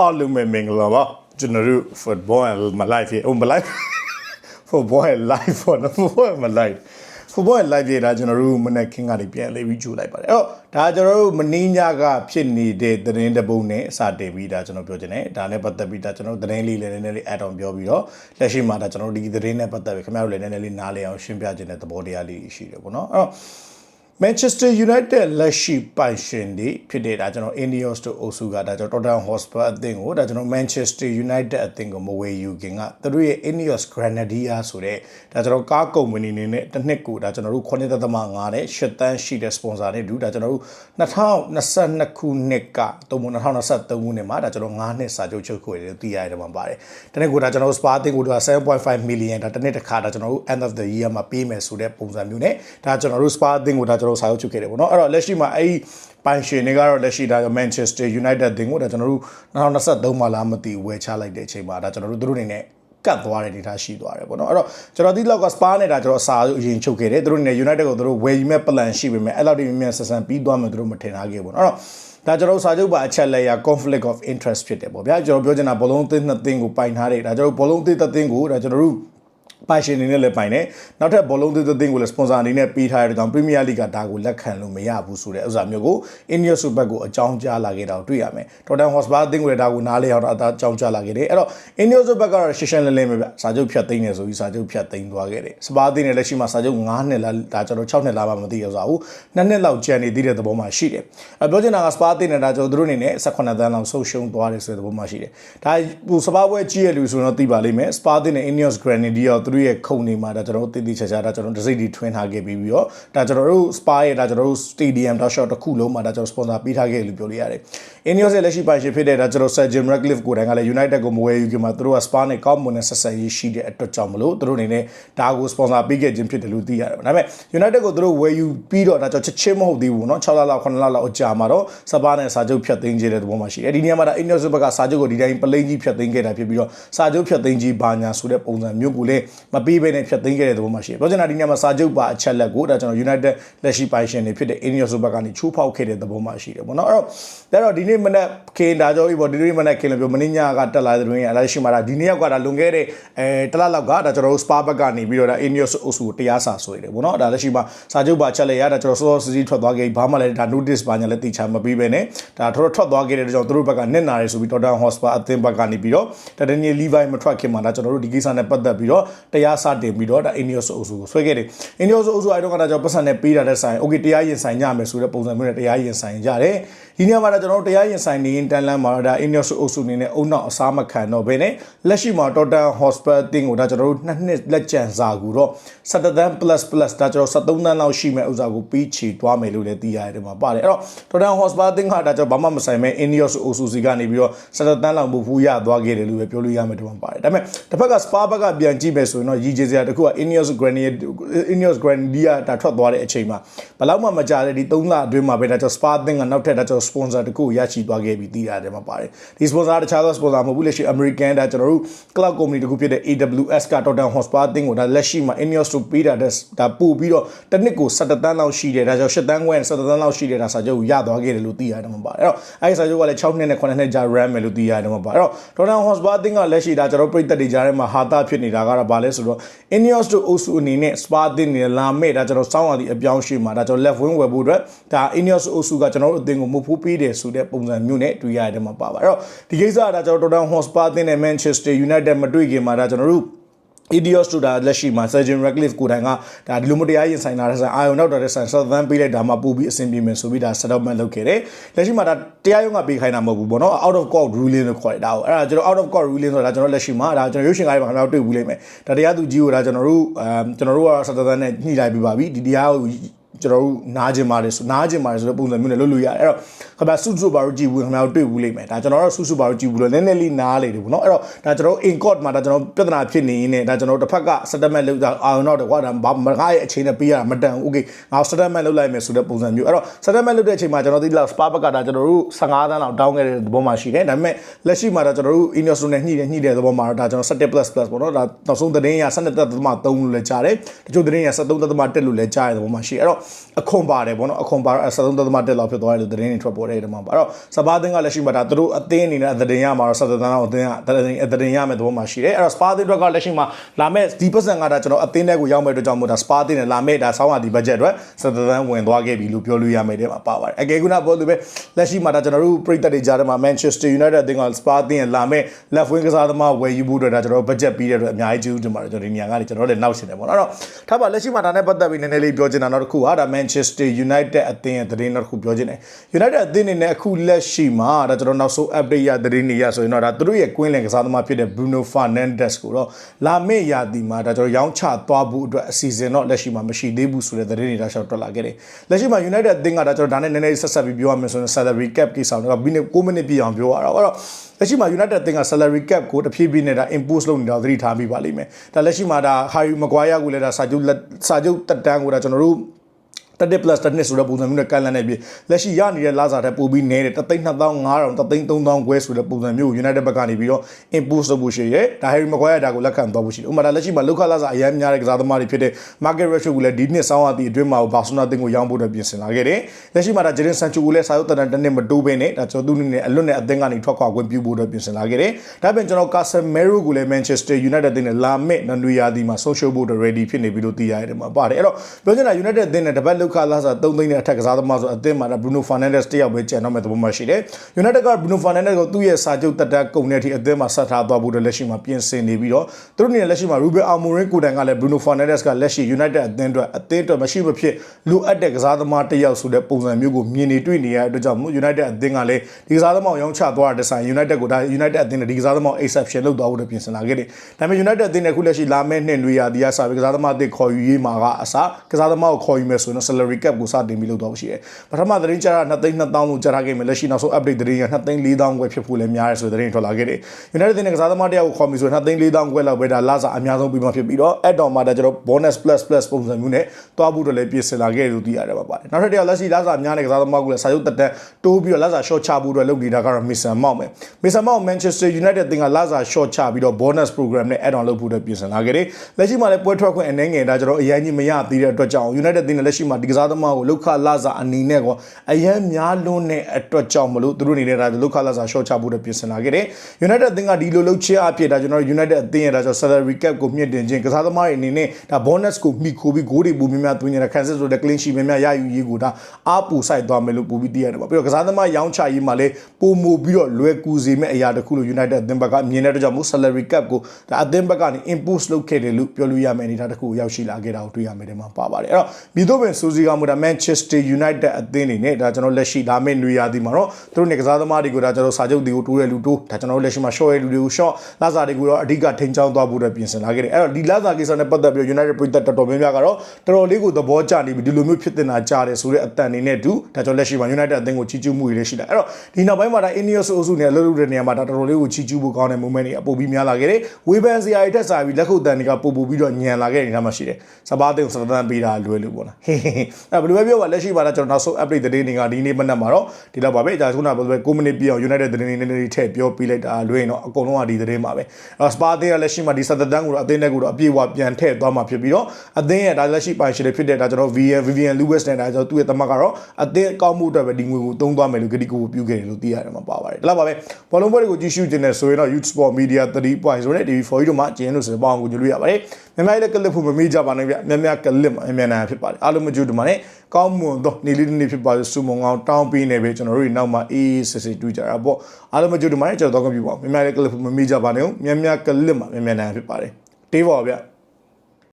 အားလုံးပဲမင်္ဂလာပါကျွန်တော်တို့ football and my life ရေ oh my life football and life for no football and my life football and life ရေဒါကျွန်တော်တို့မနေ့ခင်းကနေပြန်လေးပြီးကြိုလိုက်ပါတယ်အဲ့တော့ဒါကျွန်တော်တို့မင်းညကဖြစ်နေတဲ့သတင်းတစ်ပုဒ်နဲ့စတင်ပြီးဒါကျွန်တော်ပြောချင်တယ်ဒါနဲ့ပတ်သက်ပြီးဒါကျွန်တော်တို့သတင်းလေးလည်းနည်းနည်းလေး add on ပြောပြီးတော့လက်ရှိမှာဒါကျွန်တော်တို့ဒီသတင်းနဲ့ပတ်သက်ပြီးခင်ဗျားတို့လည်းနည်းနည်းလေးနားလည်အောင်ရှင်းပြခြင်းတဲ့သဘောတရားလေးရှိတယ်ပေါ့နော်အဲ့တော့ Manchester United လက်ရှိပိုင်ရှင်တွေဖြစ်တဲ့ဒါကျွန်တော် Ineos တို့အုပ်စုကဒါကျွန်တော် Tottenham Hotspur အသင်းကိုဒါကျွန်တော် Manchester United အသင်းကိုမဝယ်ယူခင်ကသူတို့ရဲ့ Ineos Grenadier ဆိုတဲ့ဒါကျွန်တော်ကားကုမ္ပဏီနေနဲ့တစ်နှစ်ကိုဒါကျွန်တော်တို့9.5နဲ့8တန်းရှိတဲ့ sponsor တွေဒူဒါကျွန်တော်တို့2022ခုနှစ်ကတုံးမ2023ခုနှစ်မှာဒါကျွန်တော်9နှစ်စာချုပ်ချုပ်ခွေတယ်သိရတယ်မှာပါတယ်။တနေ့ကိုဒါကျွန်တော်တို့ Spa အသင်းကိုဒါ7.5 million ဒါတစ်နှစ်တစ်ခါဒါကျွန်တော်တို့ end of the year မှာပေးမယ်ဆိုတဲ့ပုံစံမျိုးနဲ့ဒါကျွန်တော်တို့ Spa အသင်းကိုဒါကျွန်တော်တော်စာရုပ်ချုပ်ခဲ့တယ်ပေါ့နော်အဲ့တော့လက်ရှိမှာအဲ့ဒီပိုင်ရှင်တွေကတော့လက်ရှိဒါ Manchester United တင်ကိုဒါကျွန်တော်တို့2023မှာလာမသိဝယ်ချလိုက်တဲ့အချိန်မှာဒါကျွန်တော်တို့သူတို့အနေနဲ့ကတ်သွားတဲ့အနေအထားရှိသွားတယ်ပေါ့နော်အဲ့တော့ကျွန်တော်ဒီလောက်ကစပါနဲ့ဒါကျွန်တော်အစာအရင်ချုပ်ခဲ့တယ်သူတို့နေ United ကိုသူတို့ဝယ်ယူမဲ့ plan ရှိပေမဲ့အဲ့လောက်တိမြန်ဆက်ဆံပြီးသွားမှသူတို့မထင်ထားခဲ့ပေါ့နော်အဲ့တော့ဒါကျွန်တော်စာချုပ်ပါအချက်လက်ရ conflict of interest ဖြစ်တယ်ပေါ့ဗျာကျွန်တော်ပြောချင်တာဘလုံးသင်းနှစ်သင်းကိုပိုင်ထားတယ်ဒါကျွန်တော်ဘလုံးသင်းတစ်သင်းကိုဒါကျွန်တော်တို့ ပိုင်ရှင်အနေနဲ့လည်းပိုင်တယ်နောက်ထပ်ဘောလုံးသင်းသင်းကိုလည်း sponsor အနေနဲ့ပေးထားတဲ့ကြောင့် Premier League ကဒါကိုလက်ခံလို့မရဘူးဆိုတဲ့ဥစ္စာမျိုးကို Ineos Super ကိုအကြောင်းကြားလာခဲ့တာကိုတွေ့ရမယ် Tottenham Hotspur အသင်းကိုလည်းဒါကိုနားလည်အောင်အသားအကြောင်းကြားလာခဲ့တယ်အဲ့တော့ Ineos Super ကတော့ရှင်းရှင်းလင်းလင်းပဲဗျစာချုပ်ဖြတ်သိမ်းနေဆိုပြီးစာချုပ်ဖြတ်သိမ်းသွားခဲ့တယ်စပါးအသင်းနဲ့လက်ရှိမှာစာချုပ်9နှစ်လားဒါကျွန်တော်6နှစ်လားမှမသိရစားဘူး2နှစ်လောက်ကျန်နေသေးတဲ့သဘောမှာရှိတယ်အပြောချင်တာကစပါးအသင်းနဲ့ဒါကျွန်တော်တို့အနေနဲ့18တန်းလောက်ဆုံးရှုံးသွားတယ်ဆိုတဲ့သဘောမှာရှိတယ်ဒါဟိုစပါးပွဲကြီးရလူဆိုတော့သိပါလိမ့်မယ်စပါးအသင်းနဲ့ Ineos Grenadier သူတို့ရဲ့ခုံနေမှာဒါကျွန်တော်တို့တည်တည်ချာချာဒါကျွန်တော်ဒစိတီထွင်းထားခဲ့ပြီးပြီးတော့ဒါကျွန်တော်တို့ Spa ရဲ့ဒါကျွန်တော်တို့ Stadium တောက် shot တစ်ခုလုံးမှာဒါကျွန်တော် sponsor ပေးထားခဲ့လို့ပြောလို့ရတယ် Ineos ရဲ့လက်ရှိပိုင်ရှင်ဖြစ်တဲ့ဒါကျွန်တော် Sir Jim Ratcliffe ကိုယ်တိုင်ကလည်း United ကိုမဝယ်ယူခင်မှာသူတို့က Spa နဲ့ကောင်းမွန်တဲ့ဆက်ဆံရေးရှိတဲ့အတွက်ကြောင့်မလို့သူတို့အနေနဲ့ဒါကို sponsor ပေးခဲ့ခြင်းဖြစ်တယ်လို့သိရတယ်ဒါပေမဲ့ United ကိုသူတို့ဝယ်ယူပြီးတော့ဒါကျွန်တော်ချက်ချင်းမဟုတ်သေးဘူးเนาะ6လလောက်9လလောက်အကြာမှာတော့ Spa နဲ့စာချုပ်ဖြတ်သိမ်းခြင်းတဲ့သဘောမှာရှိတယ်ဒီနေရာမှာဒါ Ineos ဘက်ကစာချုပ်ကိုဒီတိုင်းပလိန်ကြီးဖြတ်သိမ်းခဲ့တာဖြစ်ပြီးတော့စာချုပ်ဖြတ်သိမ်းကြီးဘာညာဆိုတဲ့ပုံစံမျိုးကိုလည်း မပေးဘဲနဲ့ဖြတ်သိမ်းခဲ့တဲ့သဘောမှာရှိတယ်ပြောချင်တာဒီနေရာမှာစာချုပ်ပါအချက်လက်ကိုဒါကျွန်တော် United လက်ရှိပိုင်ရှင်တွေဖြစ်တဲ့ Ineos ဘက်ကနေချိုးဖောက်ခဲ့တဲ့သဘောမှာရှိတယ်ပေါ့နော်အဲ့တော့ဒါတော့ဒီနေ့မနေ့ခင်ဒါကြောကြီးပေါ့ဒီနေ့မနေ့ခင်လို့ပြောမင်းညကတက်လာတဲ့တွင်အလားရှိမှာဒါဒီနေ့ရောက်ကဒါလွန်ခဲ့တဲ့အဲတလလောက်ကဒါကျွန်တော်တို့ Spa ဘက်ကနေပြီးတော့ဒါ Ineos အုပ်စုကိုတရားစာဆွေးတယ်ပေါ့နော်ဒါလက်ရှိမှာစာချုပ်ပါအချက်လက်ရဒါကျွန်တော်စောစောစီးစီးထွက်သွားခဲ့ဘာမှလည်းဒါ notice ဘာညာလည်းတိချာမပြီးပဲနဲ့ဒါတော်တော်ထွက်သွားခဲ့တဲ့ကြောင့်သူတို့ဘက်ကနစ်နာရဲဆိုပြီး Tottenham Hotspur အသင်းဘက်ကနေပြီးတော့တတနီ Levi မထွက်ခင်မှာဒါကျွန်တော်တို့ဒီကိစ္စနဲ့ပတ်သက်ပြီးတော့တရားစတင်ပြီးတော့ဒါ Ineos အုပ်စုကိုဆွဲခဲ့တယ် Ineos အုပ်စုအဲ့တော့ကဒါကျွန်တော်ပတ်စံနဲ့ပေးတာတဲ့ဆိုင် okay တရားရင်ဆိုင်ကြမယ်ဆိုတဲ့ပုံစံမျိုးနဲ့တရားရင်ဆိုင်ကြတယ် ဒီနေရာမှာတော့ကျွန်တော်တို့တရားရင်ဆိုင်နေရင်တန်လန်းမှာတော့ဒါ Ineos အုပ်စုအနေနဲ့အုံနောက်အစားမခံတော့ဘဲနဲ့လက်ရှိမှာ Tottenham Hotspur အသင်းကိုဒါကျွန်တော်တို့နှစ်နှစ်လက်ကျန်စာကူတော့17တန်း plus plus ဒါကျွန်တော်73တန်းလောက်ရှိမဲ့ဥစားကိုပြီးချီသွားမယ်လို့လည်းသိရတယ်ဒီမှာပါတယ်အဲ့တော့ Tottenham Hotspur အသင်းကဒါကျွန်တော်ဘာမှမဆိုင်မဲ့ Ineos အုပ်စုစီကနေပြီးတော့17တန်းလောက်မဖူးရသွားခဲ့တယ်လို့ပဲပြောလို့ရမယ်ဒီမှာပါတယ်ဒါပေမဲ့တစ်ဖက်က Spa ဘက်ကပြန်ကြည့်မယ်ဆိုရင်တော့ရည်ကြည်စရာတစ်ခုက Ineos Grenadier Ineos Grenadier ဒါထွက်သွားတဲ့အချိန်မှာဘယ်လောက်မှမကြတဲ့ဒီ3လအတွင်းမှာပဲဒါကျွန်တော် Spa အသင်းကနောက်ထပ်ဒါကျွန်တော် sponsor တစ်ခုရရှိသွားခဲ့ပြီးသိရတယ်မှာပါတယ်ဒီ sponsor တခြားသော sponsor မဟုတ်ဘူးလက်ရှိ American ဒါကျွန်တော်တို့ club company တစ်ခုဖြစ်တဲ့ AWS က Tottenham Hotspur အသင်းကိုဒါလက်ရှိမှာ Ineos တို့ပေးတာဒါပို့ပြီးတော့တစ်နှစ်ကို17တန်းလောက်ရှိတယ်ဒါကြောင့်7တန်းခွဲ17တန်းလောက်ရှိတယ်ဒါစာချုပ်ရသွားခဲ့တယ်လို့သိရတယ်မှာပါတယ်အဲ့တော့အဲ့ဒီစာချုပ်ကလည်း6နှစ်နဲ့9နှစ်ကြာ run မယ်လို့သိရတယ်မှာပါတယ်အဲ့တော့ Tottenham Hotspur အသင်းကလက်ရှိဒါကျွန်တော်ပြည်သက်တွေကြားထဲမှာဟာတာဖြစ်နေတာကတော့ဘာလဲဆိုတော့ Ineos တို့အုပ်စုအနေနဲ့ Spa အသင်းနေလာမဲ့ဒါကျွန်တော်စောင်းရသည့်အပြောင်းရှိမှာဒါကျွန်တော် left wing ဝယ်ဖို့အတွက်ဒါ Ineos အုပ်စုကကျွန်တော်တို့အသင်းကိုမဖို့ပေးတယ်ဆိုတဲ့ပုံစံမျိုးနဲ့တွေ့ရတယ်မှာပါပါအဲ့တော့ဒီကိစ္စကဒါကျွန်တော် Tottenham Hotspur အသင်းနဲ့ Manchester United မတွေ့ခင်မှာဒါကျွန်တော်တို့ Idios တို့ဒါလက်ရှိမှာ Sergeant Radcliffe ကိုယ်တိုင်ကဒါဒီလိုမတရားရင်ဆိုင်လာတဲ့ဆိုင်အာယုံနောက်တော့တဲ့ဆိုင် Southern ပေးလိုက်တာမှပို့ပြီးအဆင်ပြေမယ်ဆိုပြီးဒါ settlement လုပ်ခဲ့တယ်လက်ရှိမှာဒါတရားရုံးကပေးခိုင်းတာမဟုတ်ဘူးပေါ့နော် out of court ruling လို့ခေါ်တယ်ဒါကိုအဲ့ဒါကျွန်တော် out of court ruling ဆိုတာကျွန်တော်လက်ရှိမှာဒါကျွန်တော်ရုပ်ရှင်ကားတွေမှာခင်ဗျားတို့တွေ့ဘူးလိမ့်မယ်ဒါတရားသူကြီးကိုဒါကျွန်တော်တို့အဲကျွန်တော်တို့က Southern နဲ့ညှိလိုက်ပြီးပါပြီဒီတရားကို ကျွန်တော်တို့နားကျင်ပါတယ်ဆိုနားကျင်ပါတယ်ဆိုတဲ့ပုံစံမျိုးနဲ့လုပ်လို့ရတယ်အဲ့တော့ခင်ဗျာစုစုပါတော့ကြည့်ဘူးခင်ဗျာတို့တွေ့ဘူးလိမ့်မယ်ဒါကျွန်တော်တို့စုစုပါတော့ကြည့်ဘူးလို့နည်းနည်းလေးနားလေတယ်ပေါ့နော်အဲ့တော့ဒါကျွန်တော်တို့ in court မှာဒါကျွန်တော်ပြဿနာဖြစ်နေရင်းနဲ့ဒါကျွန်တော်တို့တစ်ဖက်က settlement လုပ်တာအာရုံတော့ကွာဒါမငါရဲ့အချိန်နဲ့ပေးရတာမတန်ဘူး okay ငါ settlement လုပ်လိုက်မယ်ဆိုတဲ့ပုံစံမျိုးအဲ့တော့ settlement လုပ်တဲ့အချိန်မှာကျွန်တော်ဒီလောက် spa ဘက်ကဒါကျွန်တော်တို့15တန်းလောက်တောင်းခဲ့တဲ့သဘောမှာရှိတယ်ဒါပေမဲ့လက်ရှိမှာဒါကျွန်တော်တို့ Ineos နဲ့ညှိတယ်ညှိတဲ့သဘောမှာတော့ဒါကျွန်တော်17 plus plus ပေါ့နော်ဒါနောက်ဆုံးသတင်းရ12.3လို့လည်းကြားတယ်တချို့သတင်းရ73.1လို့လည်းကြားတဲ့သဘောမှာရှိအဲ့တော့အခွန်ပါတယ်ပေါ့နော်အခွန်ပါတော့73.1လောက်ဖြစ်သွားတယ်လို့သတင်းတွေထွက်ပေါ်တဲ့ဒီမှာပါအဲ့တော့စပါးသင်းကလက်ရှိမှာဒါသူတို့အသင်းအနေနဲ့အသတင်းရမှာတော့73တန်းလောက်အသင်းကအသတင်းအသတင်းရမယ်သဘောမှာရှိတယ်အဲ့တော့စပါးသင်းအတွက်ကလက်ရှိမှာလာမဲ့ဒီပတ်စံကဒါကျွန်တော်အသင်းတွေကိုရောက်မဲ့အတွက်ကြောင့်မို့ဒါစပါးသင်းနဲ့လာမဲ့ဒါဆောင်းရဒီဘတ်ဂျက်အတွက်73တန်းဝင်သွားခဲ့ပြီလို့ပြောလို့ရမယ်တဲ့မှာပါပါတယ်အကယ်ခုနပြောလို့ပဲလက်ရှိမှာဒါကျွန်တော်တို့ပြည်သက်တွေကြားထဲမှာ Manchester United အသင်းကစပါးသင်းရဲ့လာမဲ့ left wing ကစားသမားဝယ်ယူဖို့အတွက်ဒါကျွန်တော်ဘတ်ဂျက်ပြီးတဲ့အတွက်အများကြီးကျေးဇူးတင်ပါတယ်ကျွန်တော်ဒီနေရာကနေကျွန်တော်လည်းနောက်ရှင်တယ်ပေါ့နော်အဲ့တော့ထားပါလက်ရှိမှာဒါနဲ့ပတ်သက်ပြီးနည်းနည်းလေးပြောချင်တာနောက်တစ်ခုဟာဒါ Manchester United အသင်းရဲ့သတင်းနောက်တစ်ခုပြောချင်တယ် United အသင်းအနေနဲ့အခုလက်ရှိမှာဒါကျွန်တော်နောက်ဆုံး update ရသတင်းတွေရဆိုရင်တော့ဒါသူတို့ရဲ့ကွင်းလင်ကစားသမားဖြစ်တဲ့ Bruno Fernandes ကိုတော့လာမယ့်ရာသီမှာဒါကျွန်တော်ရောင်းချသွားဖို့အတွက်အစီအစဉ်တော့လက်ရှိမှာမရှိသေးဘူးဆိုတဲ့သတင်းတွေဒါရှောက်ထွက်လာခဲ့တယ်လက်ရှိမှာ United အသင်းကဒါကျွန်တော်ဒါနဲ့နည်းနည်းဆက်ဆက်ပြီးပြောရမယ်ဆိုရင် salary cap ကိစ္စတော့ပြီးနေ9မိနစ်ပြည့်အောင်ပြောရတော့အဲ့တော့လက်ရှိမှာ United အသင်းက salary cap ကိုတဖြည်းဖြည်းနဲ့ဒါ impose လုပ်နေတာသတိထားမိပါလိမ့်မယ်ဒါလက်ရှိမှာဒါ Harry Maguire ကိုလည်းဒါစာချုပ်လက်စာချုပ်တက်တန်းကိုဒါကျွန်တော်တို့ တက် plus တစ်နှစ်ဆိုတဲ့ပုံစံမျိုးနဲ့ကန်လန်းနေပြီလက်ရှိရနေတဲ့လာစာတဲ့ပို့ပြီးနေတဲ့တသိန်း2500တသိန်း3000ခွဲဆိုတဲ့ပုံစံမျိုးကို United ဘက်ကနေပြီးတော့ impose လုပ်ဖို့ရှိရဲဒါ Harry Maguire ဒါကိုလက်ခံသွားဖို့ရှိတယ်ဥပမာဒါလက်ရှိမှာလောက်ခလာစာအရန်များတဲ့ကစားသမားတွေဖြစ်တဲ့ Market Rashford ကိုလည်းဒီနှစ်ဆောင်းအသည့်အတွင်းမှာဘာဆူနာတင်ကိုရောင်းဖို့အတွက်ပြင်ဆင်လာခဲ့တယ်လက်ရှိမှာဒါ Jadon Sancho ကိုလည်းစာရုပ်တန်တနှစ်မတိုးဘဲနဲ့ဒါကျွန်တော်သူ့အနေနဲ့အလွတ်နဲ့အသင်းကနေထွက်ခွာခွင့်ပြုဖို့အတွက်ပြင်ဆင်လာခဲ့တယ်ဒါပြင်ကျွန်တော် Casemiro ကိုလည်း Manchester United တင်နဲ့လာမဲ့နွေရာသီမှာဆုံးရှုံးဖို့အတွက် ready ဖြစ်နေပြီလို့သိရတယ်မှာပါတယ်အဲ့တော့ပြောချင်တာ United တင်နဲ့တပတ်လောက်ခလာစာ3သိန်းနဲ့အထက်ကစားသမားဆိုအသင်းမှာဒါ Bruno Fernandes တယောက်ပဲကျန်တော့မဲ့သဘောမှရှိတယ် United က Bruno Fernandes ကိုသူ့ရဲ့စာချုပ်တက်တက်ကုန်တဲ့အထိအသင်းမှာဆက်ထားသွားဖို့အတွက်လက်ရှိမှာပြင်ဆင်နေပြီးတော့သူတို့အနေနဲ့လက်ရှိမှာ Ruben Amorim ကိုတိုင်ကလည်း Bruno Fernandes ကလက်ရှိ United အသင်းအတွက်အသင်းအတွက်မရှိမဖြစ်လိုအပ်တဲ့ကစားသမားတစ်ယောက်ဆိုတဲ့ပုံစံမျိုးကိုမြင်နေတွေ့နေရတဲ့အတွက်ကြောင့် United အသင်းကလည်းဒီကစားသမားကိုရောင်းချသွားတဲ့ဆိုင် United ကိုဒါ United အသင်းနဲ့ဒီကစားသမားကို exception လုပ်သွားဖို့အတွက်ပြင်ဆင်လာခဲ့တယ်ဒါပေမဲ့ United အသင်းနဲ့အခုလက်ရှိလာမယ့်နှစ်နွေရာသီကစာပြီးကစားသမားအသစ်ခေါ်ယူရေးမှာကအစကစားသမားကိုခေါ်ယူမယ်ဆိုရင် salary cap ကိုစတင်ပြီးလုပ်သွားဖို့ရှိတယ်ပထမသတင်းကြားတာ2သိန်း2000လို့ကြားထားခဲ့မယ်လက်ရှိနောက်ဆုံး update သတင်းက2သိန်း4000ခွဲဖြစ်ဖို့လည်းများတယ်ဆိုတဲ့သတင်းထွက်လာခဲ့တယ် United နဲ့ကစားသမားတယောက်ကိုခေါ်ပြီးဆိုရင်2သိန်း4000ခွဲလောက်ပဲဒါလစာအများဆုံးပြီးမှဖြစ်ပြီးတော့ add on မှာဒါကျွန်တော် bonus plus plus ပုံစံမျိုးနဲ့တွားဖို့တော့လည်းပြင်ဆင်လာခဲ့တယ်လို့သိရတယ်ပါပါတယ်နောက်ထပ်တယောက်လက်ရှိလစာများတဲ့ကစားသမားကလည်းစာရုပ်တက်တက်တိုးပြီးတော့လစာ short ချဖို့အတွက်လုပ်နေတာကတော့ Mason Mount ပဲ Mason Mount Manchester United တင်ကလစာ short ချပြီးတော့ bonus program နဲ့ add on လုပ်ဖို့အတွက်ပြင်ဆင်လာခဲ့တယ်လက်ရှိမှာလည်းပွဲထွက်ခွင့်အနေငယ်ဒါကျွန်တော်အရင်ကြီးမရသေးတဲ့အတွက်ကြောင့် United တင်ကလက်ရှိမှာဒီကစားသမားကိုလောက်ခလစာအနေနဲ့ကောအရင်များလွန်းတဲ့အတွက်ကြောင့်မလို့သူတို့အနေနဲ့ဒါလောက်ခလစာ short ချဖို့အတွက်ပြင်ဆင်လာခဲ့တယ် United တင်ကဒီလိုလုပ်ချအဖြစ်ဒါကျွန်တော် United အသင်းရဲ့ဒါကျွန်တော် salary cap ကိုမြင့်တင်ခြင်းကစားသမားတွေအနေနဲ့ဒါ bonus ကိုမိခိုးပြီးဂိုးတွေပူများများသွင်းနေတာခံစစ်ဆိုတဲ့ clean sheet များများရယူရေးကိုဒါအားပူဆိုင်သွားမယ်လို့ပူပြီးသိရတယ်ပါပြီးတော့ကစားသမားရောင်းချရေးမှာလည်းပုံမူပြီးတော့လွယ်ကူစေမဲ့အရာတစ်ခုလို့ United အသင်းဘက်ကမြင်တဲ့အတွက်ကြောင့်မို့ salary cap ကိုဒါအသင်းဘက်ကနေ impose လုပ်ခဲ့တယ်လို့ပြောလို့ရမယ့်အနေအထားတစ်ခုကိုရောက်ရှိလာခဲ့တာကိုတွေ့ရမယ်ဒီမှာပါပါတယ်အဲ့တော့မိတို့ပင်ဆိုစီကမူဒါ Manchester United အသင်းနေနဲ့ဒါကျွန်တော်လက်ရှိလာမယ့်နွေရာသီမှာတော့သူတို့နေကစားသမားတွေကိုဒါကျွန်တော်စာချုပ်တွေကိုတိုးတဲ့လူတိုးဒါကျွန်တော်လက်ရှိမှာ short ရဲ့လူတွေကို short လာစာတွေကိုတော့အဓိကထိန်းချောင်းသွားဖို့အတွက်ပြင်ဆင်လာခဲ့တယ်အဲ့တော့ဒီလာစာကိစ္စနဲ့ပတ်သက်ပြီး United ပြည်သက်တော်တော်များများကတော့တော်တော်လေးကိုသဘောကျနေပြီဒီလိုမျိုးဖြစ်တင်တာကြားတယ်ဆိုတဲ့အတန်အနေနဲ့တူဒါကြောင့်လက်ရှိမှာ United အသင်းကိုချီးကျူးမှုတွေရှိလာအဲ့တော့ဒီနောက်ပိုင်းမှာဒါ Ineos အုပ်စုနဲ့အလုပ်လုပ်တဲ့နေရာမှာဒါတော်တော်လေးကိုချီးကျူးဖို့ကောင်းတဲ့ moment တွေအပိုပြီးများလာခဲ့တယ်ဝေဘန်စီယာတွေတက်စားပြီးလက်ခုပ်တန်တွေကပို့ပို့ပြီးတော့ညံလာခဲ့နေတာမှရှိတယ်စပါးတင်စတန်ပေးတာလွယ်လို့ပေါ့နော်ဟေးဟေးအဲ့ဘယ်လိုပဲပြောပါလက်ရှိမှာဒါကျွန်တော်နောက်ဆုံး update သတင်းတွေကဒီနေ့မနက်မှာတော့ဒီလောက်ပါပဲဒါခုနကပြောပဲ9မိနစ်ပြည့်အောင် United သတင်းတွေနည်းနည်းလေးထည့်ပြောပြလိုက်တာလွယ်ရင်တော့အကုန်လုံးကဒီသတင်းပါပဲအဲ့တော့စပါးတင်ကလက်ရှိမှာဒီစတန်ကိုတော့အသင်းနဲ့ကိုတော့အပြည့်အဝပြန်ထည့်သွားမှာဖြစ်ပြီးတော့အသင်းရဲ့ဒါလက်ရှိပိုင်ရှင်တွေဖြစ်တဲ့ဒါကျွန်တော် VN Vivian Lewis နဲ့ဒါကျွန်တော်သူ့ရဲ့တမကတော့အသင်းကောင်းမှုအတွက်ပဲဒီငွေကိုသုံးသွားမယ်လို့ဂတိကိုပြုခဲ့တယ်လို့သိရတယ်မှာပါပါတယ်ဒါလောက်ပါပဲဘောလုံးပွဲတွေကိုကြည့်ရှုခြင်းနဲ့ဆိုရင်တော့ Youth Sport Media 3.0ဆိုတဲ့ TV4 တို့မှာကျင်းလို့ဆိုပေါအောင်ကိုကြည့်လို့ရပါတယ်မြန်မာလည်းကလစ်ဖို့မမေ့ကြပါနဲ့ဗျများများကလစ်မှာအမြန်နိုင်ဖြစ်ပါတယ်အားလုံးမကြည့်တူမှာနဲ့ကောင်းမွန်သောနေလေးတစ်နေ့ဖြစ်ပါစုမုံကောင်းတောင်းပေးနေပဲကျွန်တော်တို့နောက်မှာအေးစစ်စစ်တွေ့ကြတာပေါ့အားလုံးမကြည့်တူမှာနဲ့ကျွန်တော်တော့ကပြပါမြန်မာလည်းကလစ်ဖို့မမေ့ကြပါနဲ့များများကလစ်မှာအမြန်နိုင်ဖြစ်ပါတယ်တေးပါဗျ